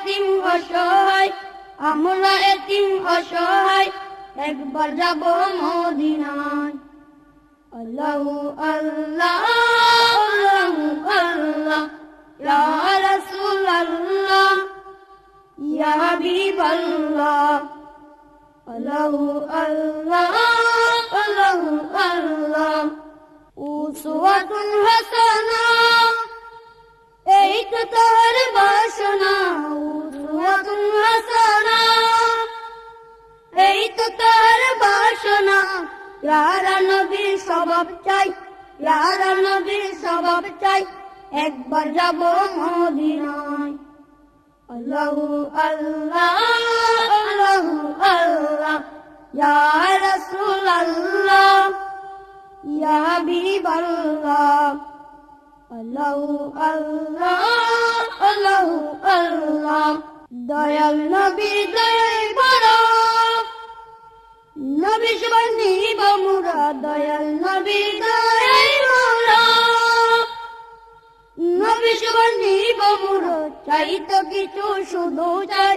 এতিম অসহায়, আমরা এতিম অসহায়, একবার যাব মদিনায়। আল্লাহ আল্লাহ আল্লাহ আল্লাহ, ইয়া রাসূল আল্লাহ ইয়া হাবিব আল্লাহ আল্লাহ আল্লাহ আল্লাহ আল্লাহ উসওয়াতুন হাসানা ইয়ারা স্বভাব চাই, ইয়ারা নবীর স্বভাব চাই, একবার যাব মদিনায়। আল্লাহু আল্লাহ আল্লাহু আল্লাহ, ইয়া রাসূল আল্লাহ ইয়া হাবিব আল্লাহ আল্লাহু আল্লাহ আল্লাহু আল্লাহ দয়াল নবী বড় নবী মুরা দয়াল নবী দয়াই মোরা। নবী সবাই নিব চাই তো কিছু শুধু চাই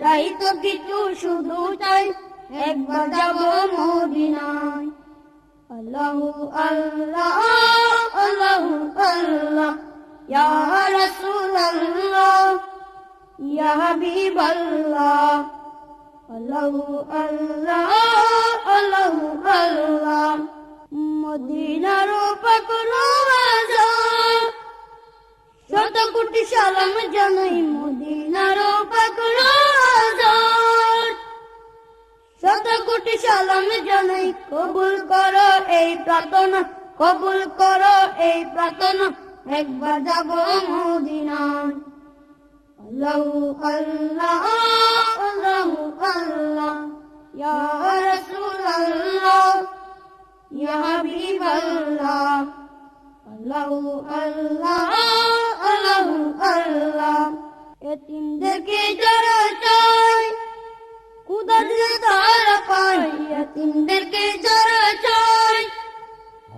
চাই তো কিছু শুধু চাই, একবার যাব মদিনায়। আল্লাহু আল্লাহ আল্লাহু আল্লাহ, ইয়া রাসূল আল্লাহ ইয়া হাবিব আল্লাহ আল্লাহু আল্লাহ আল্লাহু। মদিনার পাকনো আজাদ শত কোটি সালাম জানাই মদিনার পাকনো আজাদ শত কোটি সালাম জানাই, কবুল করো এই প্রার্থনা, কবুল করো এই প্রার্থনা, একবার যাব মদিনায়। আল্লাহু আল্লাহ। আল্লাহু আল্লাহ ইয়া রাসূলুল্লাহ, ইয়া হাবিবাল্লাহ, আল্লাহু আল্লাহ আল্লাহু আল্লাহ। এতিমদেরকে যারা চায়, খুদা দিলে তারা পায়। এতিমদেরকে যারা চায়,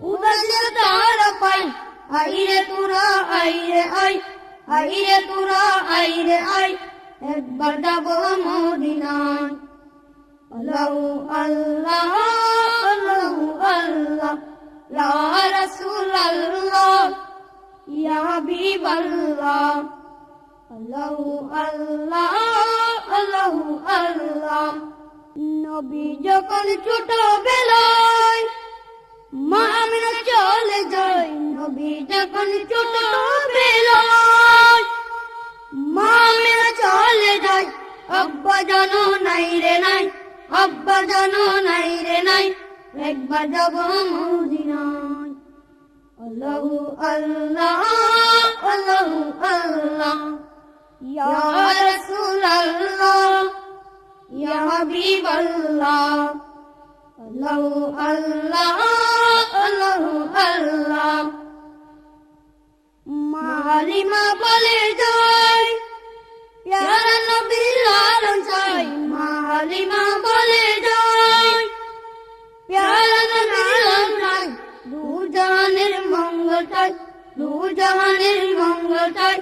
খুদা দিলে তারা পায়। আইরে তোরা, আইরে আই আইরে তোরা, আইরে আই একবার যাব মদিনায়। আল্লাহু আল্লাহ আল্লাহু আল্লাহ লা রাসূল আল্লাহ ইয়া হাবিব আল্লাহ আল্লাহু আল্লাহ আল্লাহু। আল্লাহ নবী যখন ছোট বেলায় মা চলে যায়, নবী যখন ছোট নাই রে নাই আব্বা জানো নাই রে নাই, একবার যাব আল্লাহু আল্লাহ আল্লাহু আল্লাহ, ইয়া ইয়া আল্লাহু আল্লাহ আল্লাহু আল্লাহ। বলে চাই দু জাহানের মঙ্গল চাই দু জাহানের মঙ্গল চাই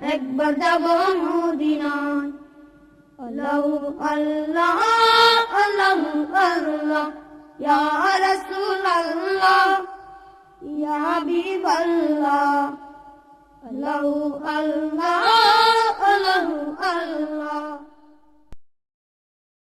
একবার যাব মদিনায়। আল্লাহু আল্লাহ আল্লাহু আল্লাহ, ইয়া রাসূলুল্লাহ, ইয়া হাবিবাল্লাহ। আল্লাহু আল্লাহ আল্লাহু আল্লাহ।